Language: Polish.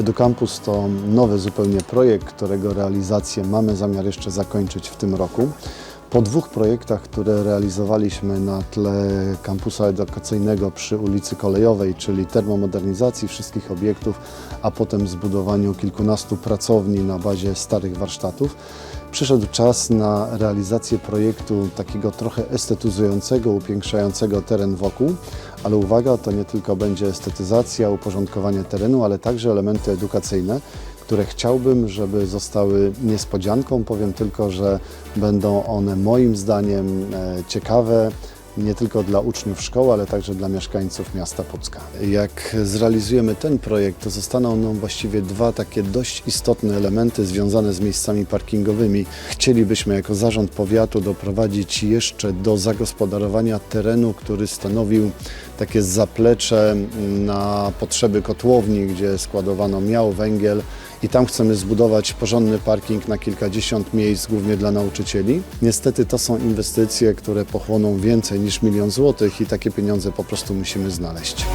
Educampus to nowy zupełnie projekt, którego realizację mamy zamiar jeszcze zakończyć w tym roku. Po dwóch projektach, które realizowaliśmy na tle kampusa edukacyjnego przy ulicy Kolejowej, czyli termomodernizacji wszystkich obiektów, a potem zbudowaniu kilkunastu pracowni na bazie starych warsztatów, przyszedł czas na realizację projektu takiego trochę estetyzującego, upiększającego teren wokół. Ale uwaga, to nie tylko będzie estetyzacja, uporządkowanie terenu, ale także elementy edukacyjne, które chciałbym, żeby zostały niespodzianką. Powiem tylko, że będą one moim zdaniem e, ciekawe nie tylko dla uczniów szkoły, ale także dla mieszkańców miasta Pucka. Jak zrealizujemy ten projekt, to zostaną nam właściwie dwa takie dość istotne elementy związane z miejscami parkingowymi. Chcielibyśmy jako zarząd powiatu doprowadzić jeszcze do zagospodarowania terenu, który stanowił takie zaplecze na potrzeby kotłowni, gdzie składowano miał, węgiel i tam chcemy zbudować porządny parking na kilkadziesiąt miejsc, głównie dla nauczycieli. Niestety to są inwestycje, które pochłoną więcej niż milion złotych i takie pieniądze po prostu musimy znaleźć.